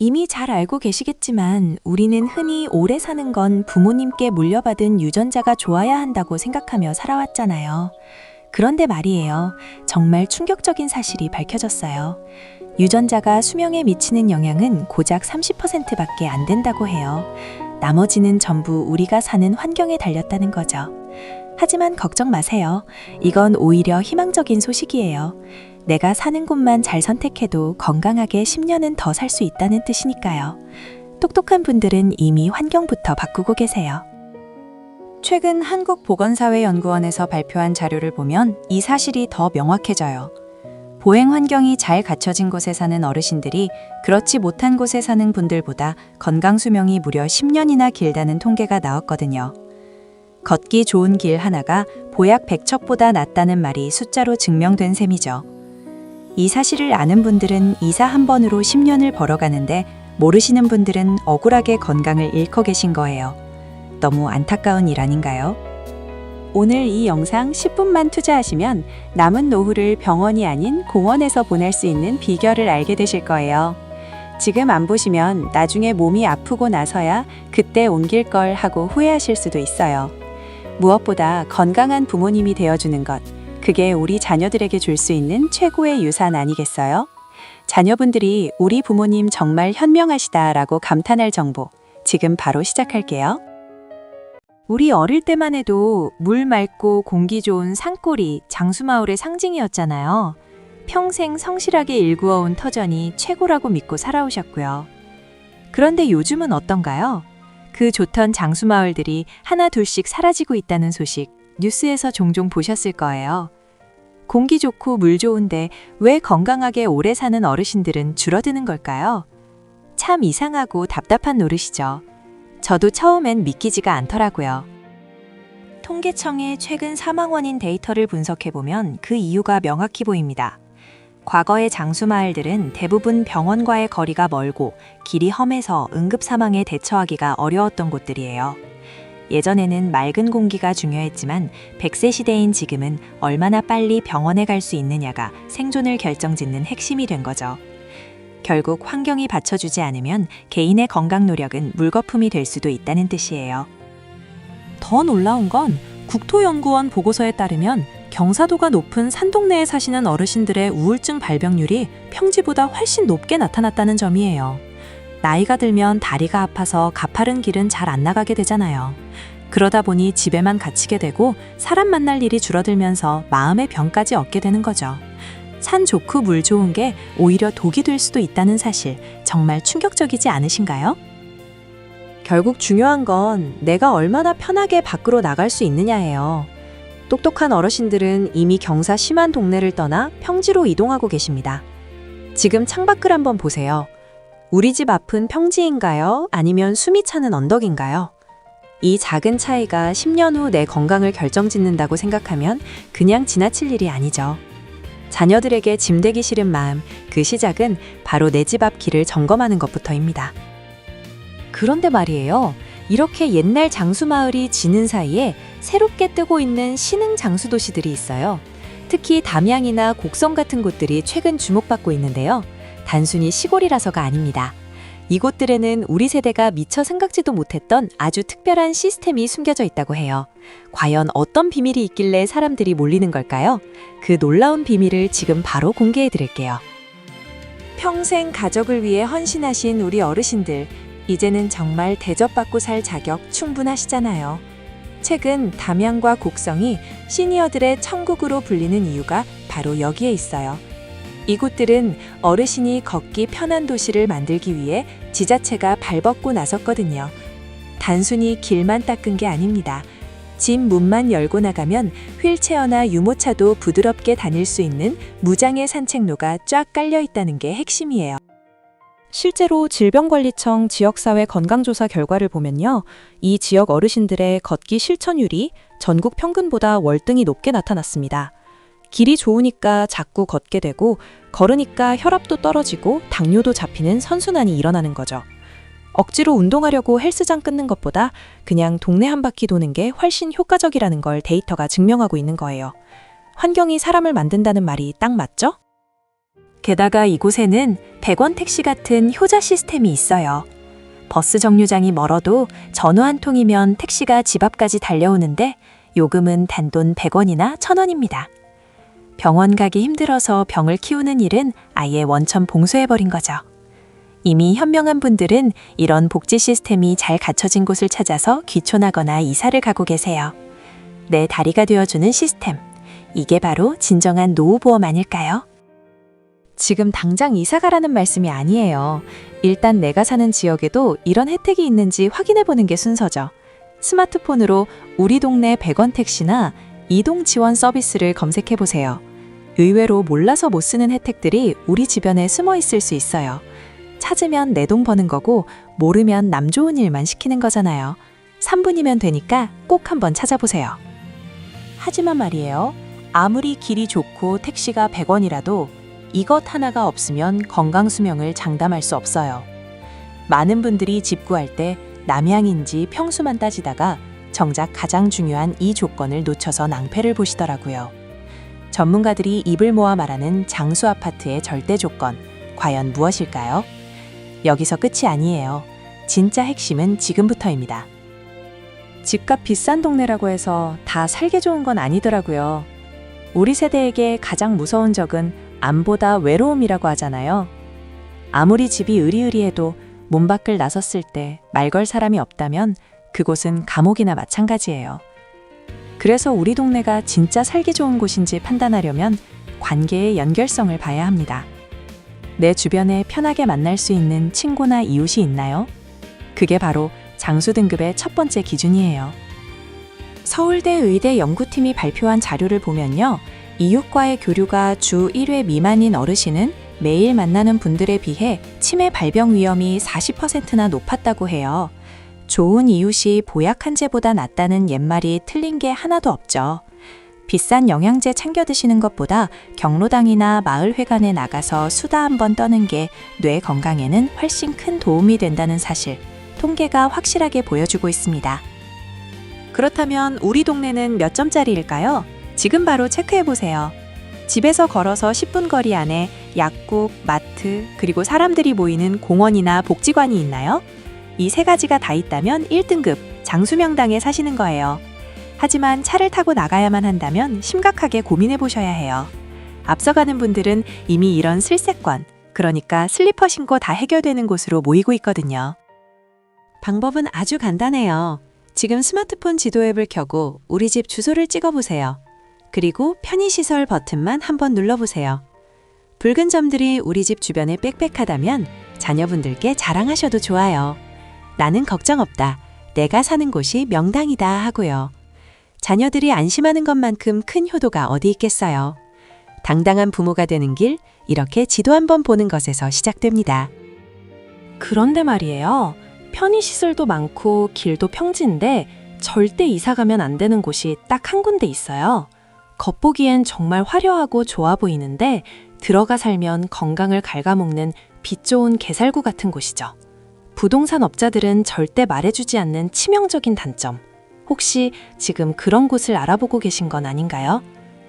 이미 잘 알고 계시겠지만 우리는 흔히 오래 사는 건 부모님께 물려받은 유전자가 좋아야 한다고 생각하며 살아왔잖아요. 그런데 말이에요. 정말 충격적인 사실이 밝혀졌어요. 유전자가 수명에 미치는 영향은 고작 30%밖에 안 된다고 해요. 나머지는 전부 우리가 사는 환경에 달렸다는 거죠. 하지만 걱정 마세요. 이건 오히려 희망적인 소식이에요. 내가 사는 곳만 잘 선택해도 건강하게 10년은 더 살 수 있다는 뜻이니까요. 똑똑한 분들은 이미 환경부터 바꾸고 계세요. 최근 한국보건사회연구원에서 발표한 자료를 보면 이 사실이 더 명확해져요. 보행 환경이 잘 갖춰진 곳에 사는 어르신들이 그렇지 못한 곳에 사는 분들보다 건강 수명이 무려 10년이나 길다는 통계가 나왔거든요. 걷기 좋은 길 하나가 보약 100첩보다 낫다는 말이 숫자로 증명된 셈이죠. 이 사실을 아는 분들은 이사 한 번으로 10년을 벌어가는데 모르시는 분들은 억울하게 건강을 잃고 계신 거예요. 너무 안타까운 일 아닌가요? 오늘 이 영상 10분만 투자하시면 남은 노후를 병원이 아닌 공원에서 보낼 수 있는 비결을 알게 되실 거예요. 지금 안 보시면 나중에 몸이 아프고 나서야 그때 옮길 걸 하고 후회하실 수도 있어요. 무엇보다 건강한 부모님이 되어주는 것, 그게 우리 자녀들에게 줄 수 있는 최고의 유산 아니겠어요? 자녀분들이 우리 부모님 정말 현명하시다라고 감탄할 정보, 지금 바로 시작할게요. 우리 어릴 때만 해도 물 맑고 공기 좋은 산골이 장수마을의 상징이었잖아요. 평생 성실하게 일구어온 터전이 최고라고 믿고 살아오셨고요. 그런데 요즘은 어떤가요? 그 좋던 장수마을들이 하나 둘씩 사라지고 있다는 소식 뉴스에서 종종 보셨을 거예요. 공기 좋고 물 좋은데 왜 건강하게 오래 사는 어르신들은 줄어드는 걸까요? 참 이상하고 답답한 노릇이죠. 저도 처음엔 믿기지가 않더라고요. 통계청의 최근 사망 원인 데이터를 분석해보면 그 이유가 명확히 보입니다. 과거의 장수마을들은 대부분 병원과의 거리가 멀고 길이 험해서 응급 사망에 대처하기가 어려웠던 곳들이에요. 예전에는 맑은 공기가 중요했지만 100세 시대인 지금은 얼마나 빨리 병원에 갈 수 있느냐가 생존을 결정짓는 핵심이 된 거죠. 결국 환경이 받쳐주지 않으면 개인의 건강 노력은 물거품이 될 수도 있다는 뜻이에요. 더 놀라운 건 국토연구원 보고서에 따르면 경사도가 높은 산동네에 사시는 어르신들의 우울증 발병률이 평지보다 훨씬 높게 나타났다는 점이에요. 나이가 들면 다리가 아파서 가파른 길은 잘 안 나가게 되잖아요. 그러다 보니 집에만 갇히게 되고 사람 만날 일이 줄어들면서 마음의 병까지 얻게 되는 거죠. 산 좋고 물 좋은 게 오히려 독이 될 수도 있다는 사실 정말 충격적이지 않으신가요? 결국 중요한 건 내가 얼마나 편하게 밖으로 나갈 수 있느냐예요. 똑똑한 어르신들은 이미 경사 심한 동네를 떠나 평지로 이동하고 계십니다. 지금 창밖을 한번 보세요. 우리 집 앞은 평지인가요? 아니면 숨이 차는 언덕인가요? 이 작은 차이가 10년 후 내 건강을 결정짓는다고 생각하면 그냥 지나칠 일이 아니죠. 자녀들에게 짐되기 싫은 마음, 그 시작은 바로 내 집 앞 길을 점검하는 것부터입니다. 그런데 말이에요. 이렇게 옛날 장수 마을이 지는 사이에 새롭게 뜨고 있는 신흥 장수 도시들이 있어요. 특히 담양이나 곡성 같은 곳들이 최근 주목받고 있는데요. 단순히 시골이라서가 아닙니다. 이곳들에는 우리 세대가 미처 생각지도 못했던 아주 특별한 시스템이 숨겨져 있다고 해요. 과연 어떤 비밀이 있길래 사람들이 몰리는 걸까요? 그 놀라운 비밀을 지금 바로 공개해 드릴게요. 평생 가족을 위해 헌신하신 우리 어르신들, 이제는 정말 대접받고 살 자격 충분하시잖아요. 최근 담양과 곡성이 시니어들의 천국으로 불리는 이유가 바로 여기에 있어요. 이곳들은 어르신이 걷기 편한 도시를 만들기 위해 지자체가 발벗고 나섰거든요. 단순히 길만 닦은 게 아닙니다. 집 문만 열고 나가면 휠체어나 유모차도 부드럽게 다닐 수 있는 무장의 산책로가 쫙 깔려 있다는 게 핵심이에요. 실제로 질병관리청 지역사회 건강조사 결과를 보면요. 이 지역 어르신들의 걷기 실천율이 전국 평균보다 월등히 높게 나타났습니다. 길이 좋으니까 자꾸 걷게 되고 걸으니까 혈압도 떨어지고 당뇨도 잡히는 선순환이 일어나는 거죠. 억지로 운동하려고 헬스장 끊는 것보다 그냥 동네 한 바퀴 도는 게 훨씬 효과적이라는 걸 데이터가 증명하고 있는 거예요. 환경이 사람을 만든다는 말이 딱 맞죠? 게다가 이곳에는 100원 택시 같은 효자 시스템이 있어요. 버스 정류장이 멀어도 전화 한 통이면 택시가 집 앞까지 달려오는데 요금은 단돈 100원이나 1000원입니다. 병원 가기 힘들어서 병을 키우는 일은 아예 원천 봉쇄해버린 거죠. 이미 현명한 분들은 이런 복지 시스템이 잘 갖춰진 곳을 찾아서 귀촌하거나 이사를 가고 계세요. 내 다리가 되어주는 시스템. 이게 바로 진정한 노후보험 아닐까요? 지금 당장 이사 가라는 말씀이 아니에요. 일단 내가 사는 지역에도 이런 혜택이 있는지 확인해 보는 게 순서죠. 스마트폰으로 우리 동네 100원 택시나 이동 지원 서비스를 검색해 보세요. 의외로 몰라서 못 쓰는 혜택들이 우리 주변에 숨어 있을 수 있어요. 찾으면 내 돈 버는 거고 모르면 남 좋은 일만 시키는 거잖아요. 3분이면 되니까 꼭 한번 찾아보세요. 하지만 말이에요. 아무리 길이 좋고 택시가 100원이라도 이것 하나가 없으면 건강 수명을 장담할 수 없어요. 많은 분들이 집 구할 때 남향인지 평수만 따지다가 정작 가장 중요한 이 조건을 놓쳐서 낭패를 보시더라고요. 전문가들이 입을 모아 말하는 장수 아파트의 절대 조건, 과연 무엇일까요? 여기서 끝이 아니에요. 진짜 핵심은 지금부터입니다. 집값 비싼 동네라고 해서 다 살기 좋은 건 아니더라고요. 우리 세대에게 가장 무서운 적은 암보다 외로움이라고 하잖아요. 아무리 집이 으리으리해도 문 밖을 나섰을 때 말 걸 사람이 없다면 그곳은 감옥이나 마찬가지예요. 그래서 우리 동네가 진짜 살기 좋은 곳인지 판단하려면 관계의 연결성을 봐야 합니다. 내 주변에 편하게 만날 수 있는 친구나 이웃이 있나요? 그게 바로 장수 등급의 첫 번째 기준이에요. 서울대 의대 연구팀이 발표한 자료를 보면요. 이웃과의 교류가 주 1회 미만인 어르신은 매일 만나는 분들에 비해 치매 발병 위험이 40%나 높았다고 해요. 좋은 이웃이 보약 한제보다 낫다는 옛말이 틀린 게 하나도 없죠. 비싼 영양제 챙겨 드시는 것보다 경로당이나 마을회관에 나가서 수다 한번 떠는 게 뇌 건강에는 훨씬 큰 도움이 된다는 사실, 통계가 확실하게 보여주고 있습니다. 그렇다면 우리 동네는 몇 점짜리일까요? 지금 바로 체크해 보세요. 집에서 걸어서 10분 거리 안에 약국, 마트, 그리고 사람들이 모이는 공원이나 복지관이 있나요? 이 세 가지가 다 있다면 1등급 장수명당에 사시는 거예요. 하지만 차를 타고 나가야만 한다면 심각하게 고민해 보셔야 해요. 앞서가는 분들은 이미 이런 슬세권, 그러니까 슬리퍼 신고 다 해결되는 곳으로 모이고 있거든요. 방법은 아주 간단해요. 지금 스마트폰 지도 앱을 켜고 우리 집 주소를 찍어 보세요. 그리고 편의시설 버튼만 한번 눌러보세요. 붉은 점들이 우리 집 주변에 빽빽하다면 자녀분들께 자랑하셔도 좋아요. 나는 걱정 없다. 내가 사는 곳이 명당이다 하고요. 자녀들이 안심하는 것만큼 큰 효도가 어디 있겠어요. 당당한 부모가 되는 길, 이렇게 지도 한번 보는 것에서 시작됩니다. 그런데 말이에요. 편의시설도 많고 길도 평지인데 절대 이사 가면 안 되는 곳이 딱 한 군데 있어요. 겉보기엔 정말 화려하고 좋아 보이는데 들어가 살면 건강을 갉아먹는 빛 좋은 개살구 같은 곳이죠. 부동산 업자들은 절대 말해주지 않는 치명적인 단점. 혹시 지금 그런 곳을 알아보고 계신 건 아닌가요?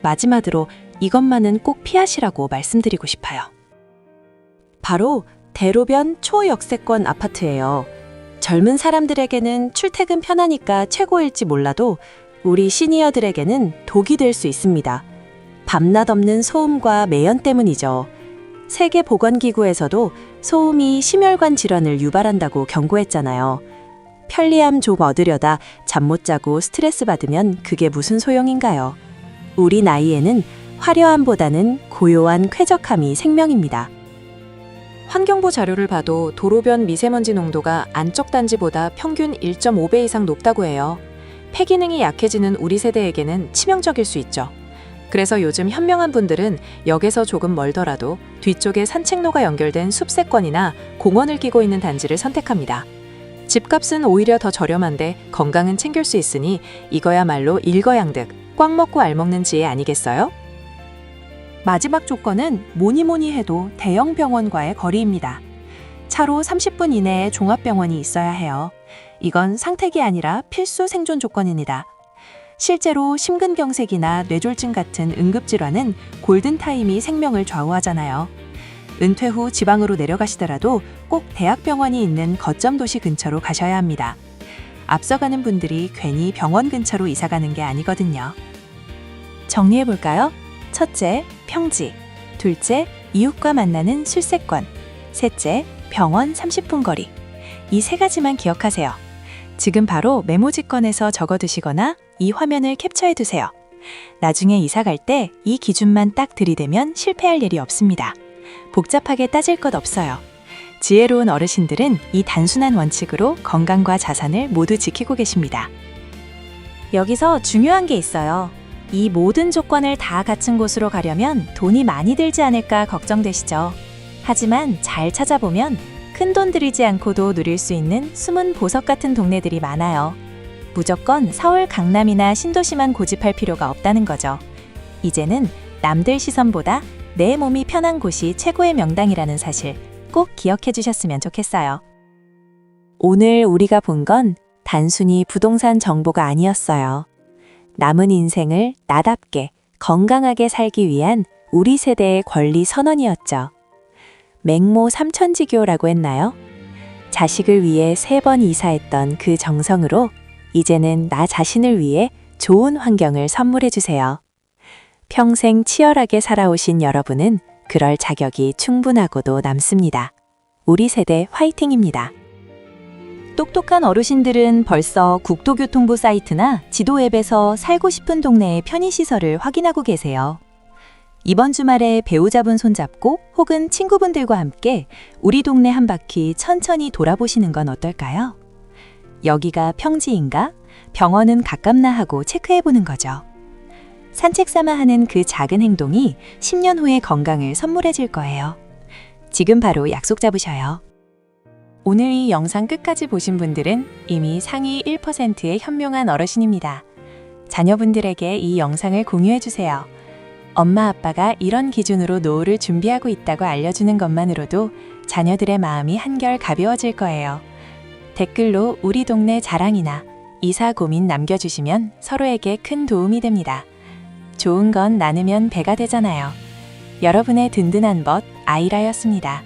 마지막으로 이것만은 꼭 피하시라고 말씀드리고 싶어요. 바로 대로변 초역세권 아파트예요. 젊은 사람들에게는 출퇴근 편하니까 최고일지 몰라도 우리 시니어들에게는 독이 될 수 있습니다. 밤낮 없는 소음과 매연 때문이죠. 세계보건기구에서도 소음이 심혈관 질환을 유발한다고 경고했잖아요. 편리함 좀 얻으려다 잠 못 자고 스트레스 받으면 그게 무슨 소용인가요? 우리 나이에는 화려함보다는 고요한 쾌적함이 생명입니다. 환경부 자료를 봐도 도로변 미세먼지 농도가 안쪽 단지보다 평균 1.5배 이상 높다고 해요. 폐기능이 약해지는 우리 세대에게는 치명적일 수 있죠. 그래서 요즘 현명한 분들은 역에서 조금 멀더라도 뒤쪽에 산책로가 연결된 숲세권이나 공원을 끼고 있는 단지를 선택합니다. 집값은 오히려 더 저렴한데 건강은 챙길 수 있으니 이거야말로 일거양득 꽉 먹고 알 먹는 지혜 아니겠어요? 마지막 조건은 뭐니 뭐니 해도 대형 병원과의 거리입니다. 차로 30분 이내에 종합병원이 있어야 해요. 이건 상택이 아니라 필수 생존 조건입니다. 실제로 심근경색이나 뇌졸중 같은 응급질환은 골든타임이 생명을 좌우하잖아요. 은퇴 후 지방으로 내려가시더라도 꼭 대학병원이 있는 거점 도시 근처로 가셔야 합니다. 앞서가는 분들이 괜히 병원 근처로 이사가는 게 아니거든요. 정리해 볼까요? 첫째, 평지. 둘째, 이웃과 만나는 술세권. 셋째, 병원 30분 거리. 이 세 가지만 기억하세요. 지금 바로 메모지건에서 적어 두시거나 이 화면을 캡처해 두세요. 나중에 이사 갈 때 이 기준만 딱 들이대면 실패할 일이 없습니다. 복잡하게 따질 것 없어요. 지혜로운 어르신들은 이 단순한 원칙으로 건강과 자산을 모두 지키고 계십니다. 여기서 중요한 게 있어요. 이 모든 조건을 다 갖춘 곳으로 가려면 돈이 많이 들지 않을까 걱정되시죠. 하지만 잘 찾아보면 큰 돈 들이지 않고도 누릴 수 있는 숨은 보석 같은 동네들이 많아요. 무조건 서울 강남이나 신도시만 고집할 필요가 없다는 거죠. 이제는 남들 시선보다 내 몸이 편한 곳이 최고의 명당이라는 사실 꼭 기억해 주셨으면 좋겠어요. 오늘 우리가 본 건 단순히 부동산 정보가 아니었어요. 남은 인생을 나답게 건강하게 살기 위한 우리 세대의 권리 선언이었죠. 맹모 삼천지교라고 했나요? 자식을 위해 세 번 이사했던 그 정성으로 이제는 나 자신을 위해 좋은 환경을 선물해 주세요. 평생 치열하게 살아오신 여러분은 그럴 자격이 충분하고도 남습니다. 우리 세대 화이팅입니다. 똑똑한 어르신들은 벌써 국토교통부 사이트나 지도 앱에서 살고 싶은 동네의 편의시설을 확인하고 계세요. 이번 주말에 배우자분 손잡고 혹은 친구분들과 함께 우리 동네 한 바퀴 천천히 돌아보시는 건 어떨까요? 여기가 평지인가? 병원은 가깝나 하고 체크해 보는 거죠. 산책 삼아 하는 그 작은 행동이 10년 후의 건강을 선물해 줄 거예요. 지금 바로 약속 잡으셔요. 오늘 이 영상 끝까지 보신 분들은 이미 상위 1%의 현명한 어르신입니다. 자녀분들에게 이 영상을 공유해 주세요. 엄마 아빠가 이런 기준으로 노후를 준비하고 있다고 알려주는 것만으로도 자녀들의 마음이 한결 가벼워질 거예요. 댓글로 우리 동네 자랑이나 이사 고민 남겨주시면 서로에게 큰 도움이 됩니다. 좋은 건 나누면 배가 되잖아요. 여러분의 든든한 벗 아이라였습니다.